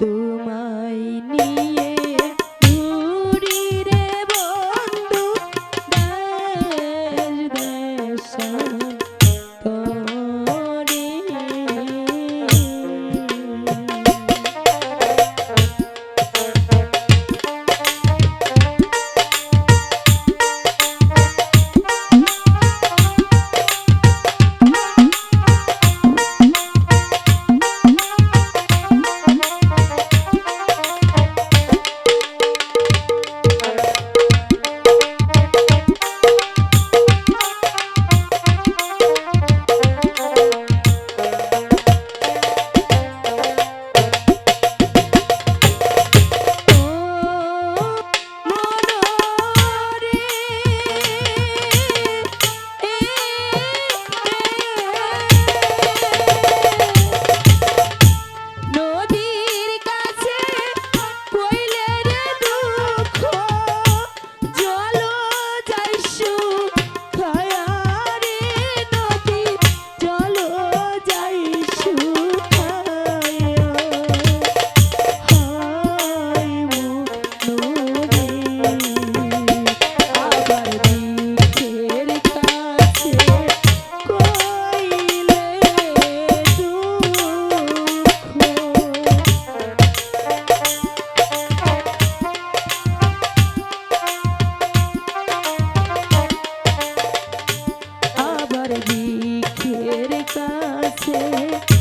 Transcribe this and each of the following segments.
তোমায় নিয়ে রে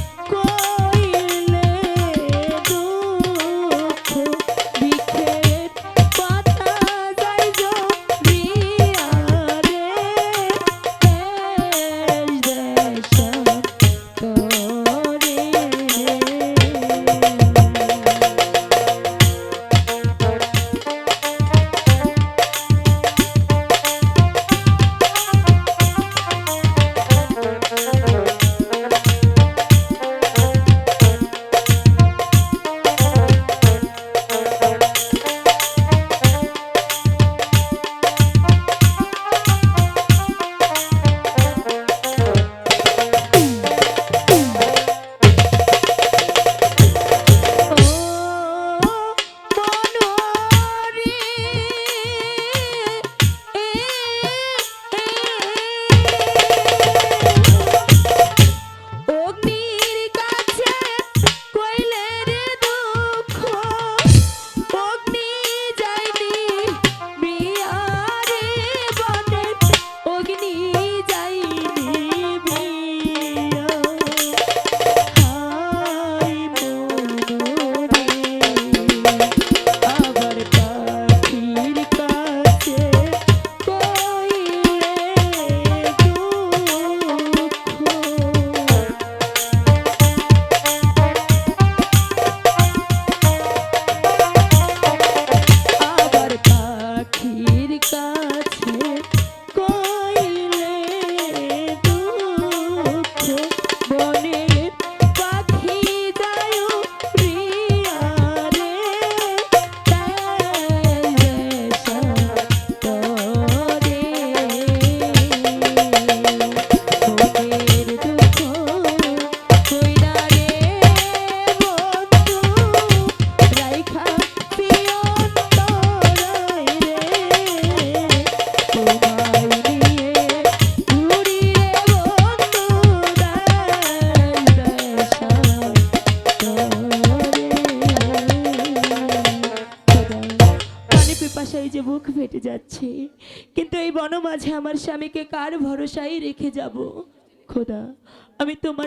ব্যথায় যে মুখ ফেটে যাচ্ছে, কিন্তু এই বনমাঝে আমার স্বামীকে কার ভরসায় রেখে যাব? খোদা, আমি তোমার